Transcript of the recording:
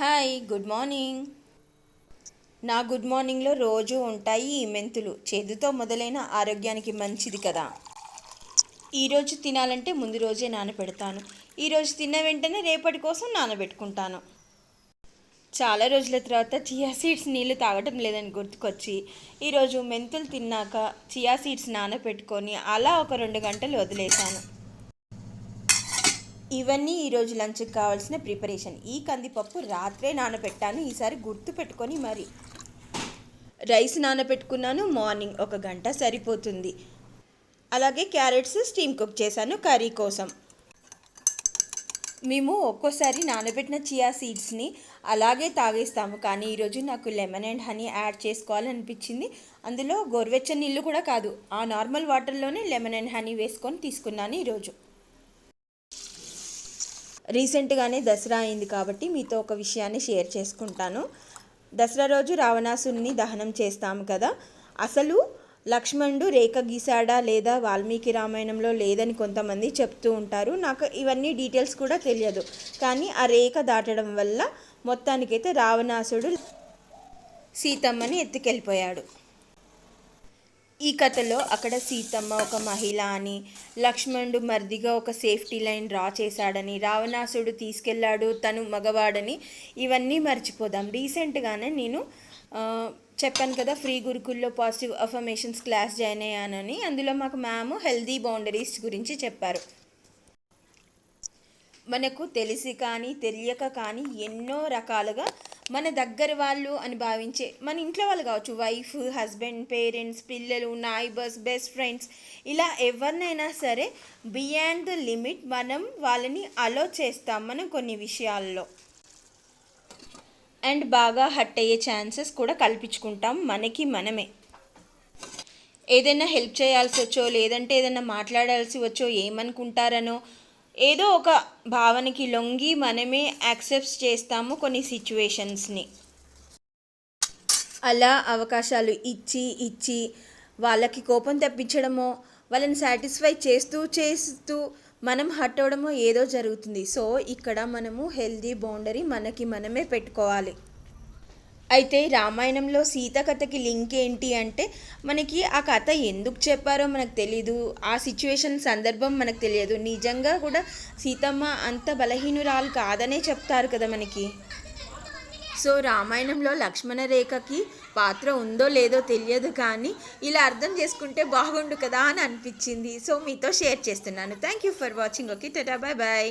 Hi good morning. నా good మార్నింగ్లో రోజు ఉంటాయి ఈ మెంతులు. చేదుతో మొదలైన ఆరోగ్యానికి మంచిది కదా. ఈరోజు తినాలంటే ముందు రోజే నానబెడతాను. ఈరోజు తిన్న వెంటనే రేపటి కోసం నానబెట్టుకుంటాను. చాలా రోజుల తర్వాత చియా సీడ్స్ నీళ్ళు తాగటం లేదని గుర్తుకొచ్చి ఈరోజు మెంతులు తిన్నాక చియా సీడ్స్ నానబెట్టుకొని అలా ఒక రెండు గంటలు వదిలేశాను. ఇవన్నీ ఈరోజు లంచ్కి కావాల్సిన ప్రిపరేషన్. ఈ కందిపప్పు రాత్రే నానబెట్టాను ఈసారి గుర్తు పెట్టుకొని మరి. రైస్ నానబెట్టుకున్నాను మార్నింగ్ ఒక గంట సరిపోతుంది. అలాగే క్యారెట్స్ స్టీమ్ కుక్ చేశాను కర్రీ కోసం. మేము ఒక్కోసారి నానబెట్టిన చియా సీడ్స్ని అలాగే తాగేస్తాము. కానీ ఈరోజు నాకు లెమన్ అండ్ హనీ యాడ్ చేసుకోవాలనిపించింది. అందులో గోరువెచ్చని నీళ్ళు కూడా కాదు. ఆ నార్మల్ వాటర్లోనే లెమన్ అండ్ హనీ వేసుకొని తీసుకున్నాను ఈరోజు. రీసెంట్గానే దసరా అయింది కాబట్టి మీతో ఒక విషయాన్ని షేర్ చేసుకుంటాను. దసరా రోజు రావణాసుని దహనం చేస్తాము కదా. అసలు లక్ష్మణుడు రేఖ గీసాడా లేదా వాల్మీకి రామాయణంలో లేదని కొంతమంది చెప్తూ ఉంటారు. నాకు ఇవన్నీ డీటెయిల్స్ కూడా తెలియదు. కానీ ఆ రేఖ దాటడం వల్ల మొత్తానికైతే రావణాసుడు సీతమ్మని ఎత్తుకెళ్ళిపోయాడు. ఈ కథలో అక్కడ సీతమ్మ ఒక మహిళ అని లక్ష్మణుడు మర్దిగా ఒక సేఫ్టీ లైన్ డ్రా చేశాడని రావణాసుడు తీసుకెళ్ళాడు తను మగవాడని ఇవన్నీ మర్చిపోదాం. రీసెంట్గానే నేను చెప్పాను కదా ఫ్రీ గురుకుల్లో పాజిటివ్ అఫర్మేషన్స్ క్లాస్ జాయిన్ అయ్యానని అందులో మాకు మ్యామ్ హెల్దీ బౌండరీస్ గురించి చెప్పారు. మనకు తెలిసి కానీ తెలియక కానీ ఎన్నో రకాలుగా మన దగ్గర వాళ్ళు అని భావించే మన ఇంట్లో వాళ్ళు కావచ్చు వైఫ్ హస్బెండ్ పేరెంట్స్ పిల్లలు నైబర్స్ బెస్ట్ ఫ్రెండ్స్ ఇలా ఎవరినైనా సరే బియాండ్ ద లిమిట్ మనం వాళ్ళని అలో చేస్తాం మనం కొన్ని విషయాల్లో. అండ్ బాగా హట్ అయ్యే ఛాన్సెస్ కూడా కల్పించుకుంటాం మనకి మనమే. ఏదైనా హెల్ప్ చేయాల్సి వచ్చో లేదంటే ఏదైనా మాట్లాడాల్సి వచ్చో ఏమనుకుంటారనో ఏదో ఒక భావనకి లొంగి మనమే యాక్సెప్ట్ చేస్తాము కొన్ని సిచ్యువేషన్స్ని. అలా అవకాశాలు ఇచ్చి ఇచ్చి వాళ్ళకి కోపం తెప్పించడమో వాళ్ళని సాటిస్ఫై చేస్తూ చేస్తూ మనం హట్ అవడమో ఏదో జరుగుతుంది. సో ఇక్కడ మనము హెల్దీ బౌండరీ మనకి మనమే పెట్టుకోవాలి. అయితే రామాయణంలో సీత కథకి లింక్ ఏంటి అంటే మనకి ఆ కథ ఎందుకు చెప్పారో మనకు తెలియదు ఆ సిచ్యువేషన్ సందర్భం మనకు తెలియదు. నిజంగా కూడా సీతమ్మ అంత బలహీనురాలు కాదనే చెప్తారు కదా మనకి. సో రామాయణంలో లక్ష్మణ రేఖకి పాత్ర ఉందో లేదో తెలియదు కానీ ఇలా అర్థం చేసుకుంటే బాగుండు కదా అని అనిపించింది. సో మీతో షేర్ చేస్తున్నాను. Thank you for watching okay tata bye bye